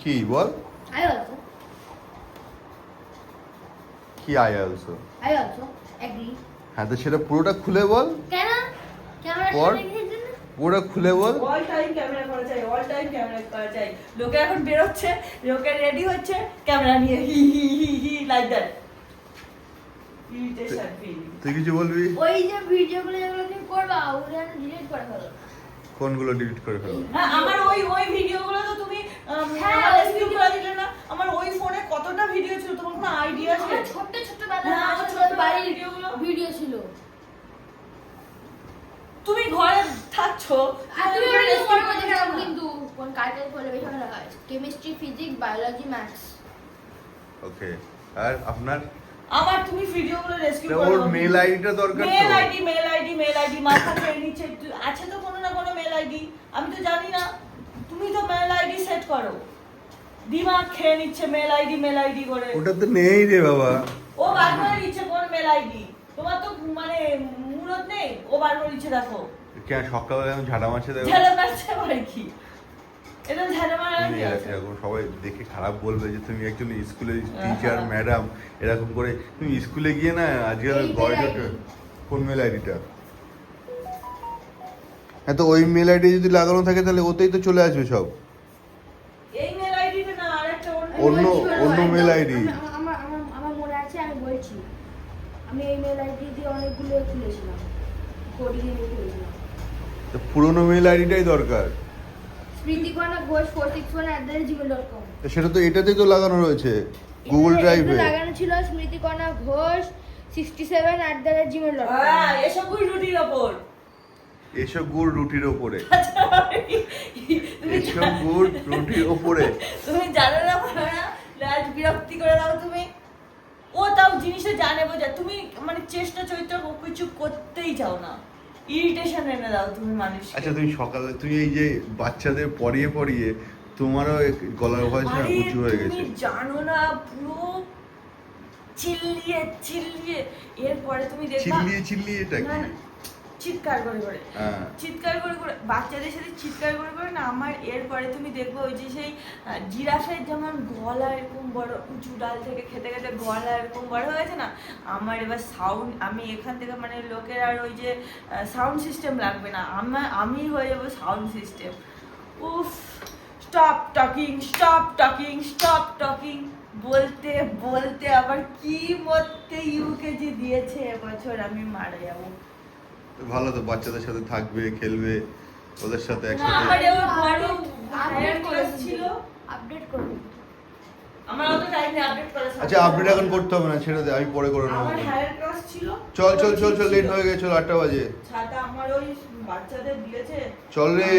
কি বল। I also. কি I also I also agree. হ্যাঁ তো সেটা পুরোটা খুলে বল। কেন? ক্যামেরা? পুরোটা খুলে বল। অল টাইম ক্যামেরা করা চাই অল টাইম ক্যামেরা করা চাই লোকে এখন বেরোচ্ছে লোকে রেডি হচ্ছে ক্যামেরা নিয়ে হি হি হি হি লাইক দ্যাট তুই কিছু বলবি? ওই যে ভিডিওগুলো যেগুলো তুমি করবা ওগুলো ডিলিট করে ফেলো। কোনগুলো ডিলিট করে ফেলব? হ্যাঁ আমার ওই ওই ভিডিওগুলো তো তুমি হ্যাঁ, ওই করে দিলে না আমার ওই ফোনে কতটা ভিডিও ছিল তোমার কোনো আইডিয়া আছে? আমার ছোট্ট ছোট্ট বেলা হ্যাঁ, আমার ছোট বাড়ির ভিডিওগুলো। ভিডিও ছিল। তুমি ঘরে থাকছো। আর তুমি ওটা recipe করে না। কিন্তু কোন কালকে পরে বেশি ভালো হয় chemistry physics biology maths okay আর আপনার? আমার তুমি ভিডিওগুলো রেস্কিউ করো। ওর মেল আইডিটা দরকার মেল তো ID mail ID mail ID মাথা খেয়ে নিচ্ছে তু- আছে তো কোনো না কোনো মেল আইডি আমি তো জানি না তুমি তো মেল আইডি সেট করো দিমাগ খেয়ে নিচ্ছে মেল আইডি মেল আইডি করে। ওটা তো নেই রে বাবা। ও বার করে নিচ্ছে কোন মেল আইডি তোমার তো মানে মুরত নেই? ও বার করে নিচ্ছে দেখো। কে সকালবেলা এখন ঝাড়া মারছে দেখো? ঝেড়ে মারছে আবার কি? এটা ঝেড়ে মারা এরকম সবাই দেখে খারাপ বলবে যে তুমি একজন স্কুলের টিচার ম্যাডাম এরকম করে। তুমি স্কুলে গিয়ে না আজকাল mail কোন মেল আইডিটা হ্যাঁ তো ওই মেল আইডি যদি লাগানো থাকে তাহলে ওতেই তো চলে আসবে সব এই মেল আইডিটা না আরেকটা অন্য অন্য মেল আইডি। আমার আমার আমার মনে আছে আমি বলছি। আমি এই মেল আইডি দিয়ে অনেকগুলো খুলেছিলাম কোডিং এ খুলেছিলাম তো পুরোনো মেল আইডিটাই দরকার। Smritikana Ghosh four six one at the rate Gmail dot com তো সেটা তো এটাতেই তো লাগানো রয়েছে গুগল ড্রাইভে লাগানো ছিল Smritikana Ghosh sixty seven at the rate Gmail হ্যাঁ এসব গুল রুটির ওপর। এসব গুড় রুটির ওপরে। এসব গুড় রুটির ওপরে। তুমি জানো না বিরক্তি করে দাও তুমি। ও তাও জিনিসটা জানে বোঝা তুমি মানে চেষ্টা চরিত্র কিছু করতেই চাও না। ইরিটেশন এনে দাও তুমি মানুষ আচ্ছা তুমি সকালে তুমি এই যে বাচ্চাদের পড়িয়ে পড়িয়ে তোমারও গলার ভয়েস না উঁচু হয়ে গেছে। তুমি জানো না পুরো চিল্লিয়ে চিল্লিয়ে। এরপরে তুমি দেখবা চিল্লিয়ে চিল্লিয়ে এটা কি? চিৎকার করে করে। হ্যাঁ। চিৎকার করে করে বাচ্চাদের সাথে চিৎকার করে করে না আমার এরপরে তুমি দেখবে ওই যে সেই জিরাফের যেমন গলা এরকম বড় উঁচু ডাল থেকে খেতে খেতে গলা এরকম বড় হয়েছে না আমার এবার সাউন্ড আমি এখান থেকে মানে লোকের আর ওই যে সাউন্ড সিস্টেম লাগবে না আমার আমি হয়ে যাব সাউন্ড সিস্টেম উফ stop talking stop talking stop talking বলতে বলতে আবার কি মতে ইউকেজি দিয়েছে এবছর আমি মারা যাব। ভালো তো বাচ্চাদের সাথে থাকবে খেলবে ওদের সাথে একসাথে আমার এ ওই আপডেট higher করে class ছিল। আপডেট করে আমার অত টাইম নেই আপডেট করার আচ্ছা আপডেট এখন করতে হবে না ছেড়ে দে আমি পরে করে নেব। আমার হায়ার ক্লাস ছিল। চল চল চল চল লেট হয়ে গেছে চল আটটা বাজে। ছাতা আমার ওই বাচ্চাদের দিয়েছে। চল রে।